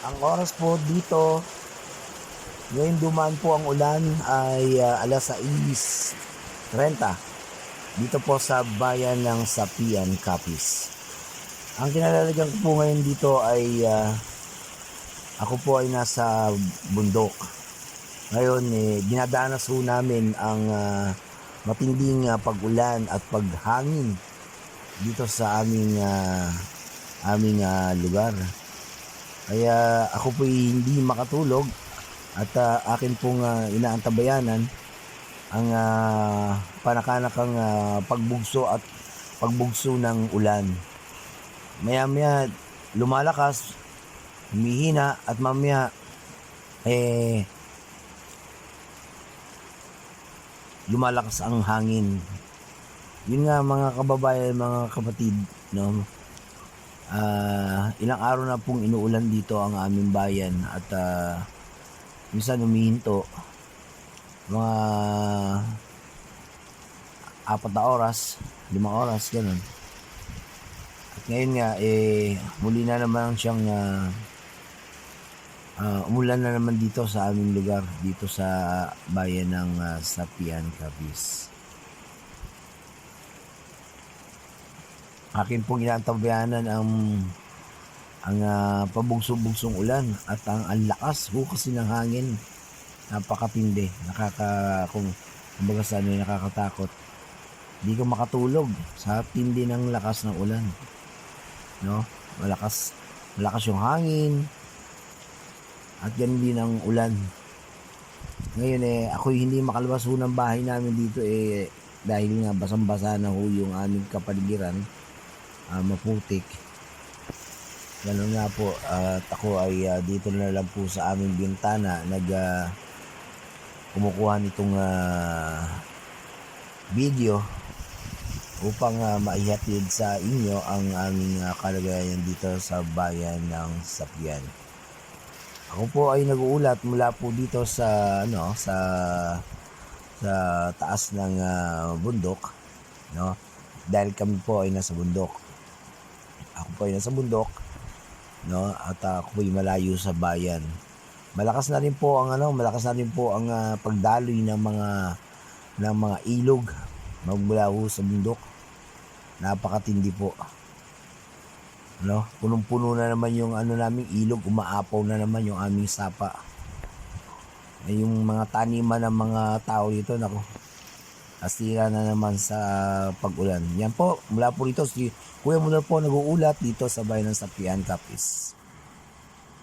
Ang oras po dito, ngayon dumaan po ang ulan ay ah, alas 6.30 dito po sa bayan ng Sapian, Capiz. Ang kinalalagyan ko po ngayon dito ay ah, ako po ay nasa bundok. Ngayon, eh, dinadanas po namin ang ah, matinding ah, pag-ulan at paghangin dito sa aming ah, aming ah, lugar. Kaya ako po hindi makatulog at ah, akin pong ah, inaantabayanan ang uh, panakanakang ah, pagbugso at pagbugso ng ulan. Maya-maya lumalakas, humihina at mamaya eh lumalakas ang hangin. Yun nga mga kababayan, mga kapatid, no? Ah, ilang araw na pong inuulan dito ang aming bayan at ah, minsan humihinto mga apat na oras, limang oras, ganun. At ngayon nga, eh, muli na naman siyang ah, ah, umulan na naman dito sa aming lugar, dito sa bayan ng ah, Sapian, Capiz. Akin pong inaantabayanan ang ang uh, pabugso-bugsong ulan at ang, ang lakas ho kasi ng hangin. Napakatindi. Nakaka kung kumbaga sa ano nakakatakot. Di ko makatulog sa tindi ng lakas ng ulan. No? Malakas malakas yung hangin at ganun din ang ulan. Ngayon eh ako hindi makalabas ho ng bahay namin dito eh dahil nga basang-basa na ho yung aming kapaligiran uh, maputik. Ganun nga po, at ako ay uh, dito na lang po sa aming bintana nag uh, kumukuha nitong uh, video upang uh, maihatid sa inyo ang aming uh, kalagayan dito sa bayan ng Sapian. Ako po ay nag-uulat mula po dito sa ano sa sa taas ng uh, bundok, no? Dahil kami po ay nasa bundok ako po ay nasa bundok no? At uh, ako po ay malayo sa bayan. Malakas na rin po ang ano malakas na rin po ang uh, pagdaloy ng mga ng mga ilog magmula ho sa bundok. Napakatindi po. No? Punong-puno na naman yung ano naming ilog umaapaw na naman yung aming sapa. Ay yung mga taniman ng mga tao dito nako Asira na naman sa pag-ulan. Yan po, mula po rito, si Kuya Muller po nag-uulat dito sa bayan ng Sapian, Capiz.